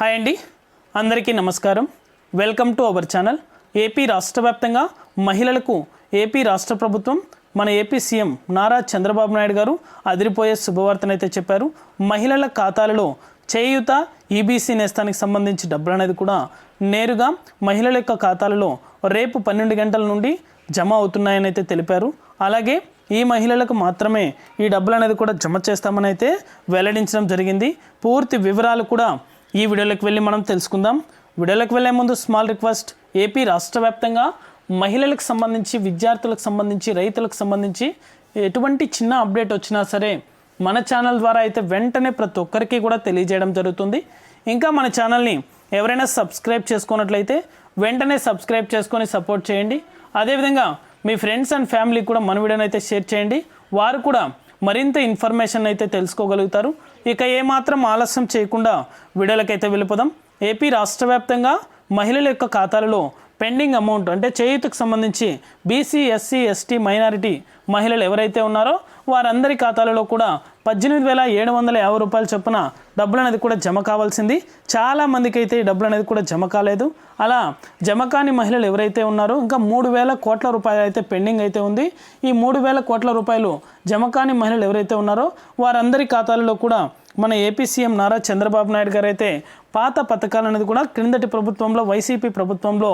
Hi అండి. అందరికీ నమస్కారం. Welcome to our channel. AP రాష్ట్ర వ్యాప్తంగా మహిళలకు ఏపీ రాష్ట్ర ప్రభుత్వం మన ఏపీ సీఎం నారా చంద్రబాబు నాయుడు గారు అదిరిపోయే శుభవార్తనైతే చెప్పారు. మహిళల ఖాతాలలో చేయూత ఈబీసీ నేస్తానికి సంబంధించి డబ్బులు అనేది కూడా నేరుగా మహిళల యొక్క ఖాతాలలో రేపు పన్నెండు గంటల నుండి జమ అవుతున్నాయని అయితే తెలిపారు. అలాగే ఈ మహిళలకు మాత్రమే ఈ డబ్బులు అనేది కూడా జమ చేస్తామని అయితే వెల్లడించడం జరిగింది. పూర్తి వివరాలు కూడా ఈ వీడియోలోకి వెళ్ళి మనం తెలుసుకుందాం. వీడియోలోకి వెళ్ళే ముందు స్మాల్ రిక్వెస్ట్ ఏపీ రాష్ట్ర వ్యాప్తంగా మహిళలకు సంబంధించి విద్యార్థులకు సంబంధించి రైతులకు సంబంధించి ఎటువంటి చిన్న అప్డేట్ వచ్చినా సరే మన ఛానల్ ద్వారా అయితే వెంటనే ప్రతి ఒక్కరికి కూడా తెలియజేయడం జరుగుతుంది. ఇంకా మన ఛానల్ని ఎవరైనా సబ్స్క్రైబ్ చేసుకున్నట్లయితే వెంటనే సబ్స్క్రైబ్ చేసుకొని సపోర్ట్ చేయండి. అదేవిధంగా మీ ఫ్రెండ్స్ అండ్ ఫ్యామిలీకి కూడా మన వీడియోని అయితే షేర్ చేయండి. వారు కూడా మరింత ఇన్ఫర్మేషన్ అయితే తెలుసుకోగలుగుతారు. ఇక ఏమాత్రం ఆలస్యం చేయకుండా వీడియోలకైతే వెళ్ళిపోదాం. ఏపీ రాష్ట్ర వ్యాప్తంగా మహిళల యొక్క ఖాతాలలో పెండింగ్ అమౌంట్ అంటే చేయూతకు సంబంధించి బీసీ ఎస్సీ ఎస్టీ మైనారిటీ మహిళలు ఎవరైతే ఉన్నారో వారందరి ఖాతాలలో కూడా పద్దెనిమిది వేల ఏడు వందల యాభై రూపాయల చొప్పున డబ్బులు అనేది కూడా జమ కావాల్సింది. చాలా మందికి అయితే ఈ డబ్బులు అనేది కూడా జమ కాలేదు. అలా జమ కాని మహిళలు ఎవరైతే ఉన్నారో ఇంకా మూడు వేల కోట్ల రూపాయలు అయితే పెండింగ్ అయితే ఉంది. ఈ మూడు వేల కోట్ల రూపాయలు జమ కాని మహిళలు ఎవరైతే ఉన్నారో వారందరి ఖాతాలలో కూడా మన ఏపీ సీఎం నారా చంద్రబాబు నాయుడు గారు అయితే పాత పథకాలు అనేది కూడా క్రిందటి ప్రభుత్వంలో వైసీపీ ప్రభుత్వంలో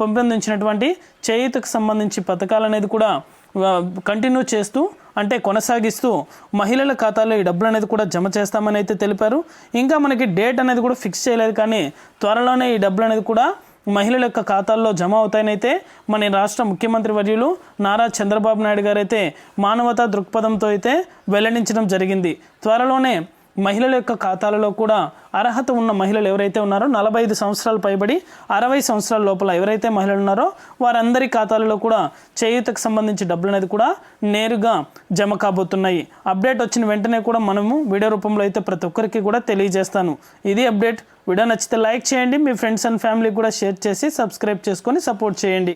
పెంపొందించినటువంటి చేయూతకు సంబంధించి పథకాలు అనేది కూడా కంటిన్యూ చేస్తూ అంటే కొనసాగిస్తూ మహిళల ఖాతాలో ఈ డబ్బులు అనేది కూడా జమ చేస్తామని అయితే తెలిపారు. ఇంకా మనకి డేట్ అనేది కూడా ఫిక్స్ చేయలేదు కానీ త్వరలోనే ఈ డబ్బులు అనేది కూడా మహిళల యొక్క ఖాతాల్లో జమ అవుతాయనైతే మన రాష్ట్ర ముఖ్యమంత్రి వర్యులు నారా చంద్రబాబు నాయుడు గారైతే మానవతా దృక్పథంతో అయితే వెల్లడించడం జరిగింది. త్వరలోనే మహిళల యొక్క ఖాతాలలో కూడా అర్హత ఉన్న మహిళలు ఎవరైతే ఉన్నారో నలభై ఐదు సంవత్సరాలు పైబడి అరవై సంవత్సరాల లోపల ఎవరైతే మహిళలు ఉన్నారో వారందరి ఖాతాలలో కూడా చేయూతకు సంబంధించి డబ్బులు అనేది కూడా నేరుగా జమ కాబోతున్నాయి. అప్డేట్ వచ్చిన వెంటనే కూడా మనము వీడియో రూపంలో అయితే ప్రతి ఒక్కరికి కూడా తెలియజేస్తాను. ఇది అప్డేట్. వీడియో నచ్చితే లైక్ చేయండి. మీ ఫ్రెండ్స్ అండ్ ఫ్యామిలీకి కూడా షేర్ చేసి సబ్స్క్రైబ్ చేసుకొని సపోర్ట్ చేయండి.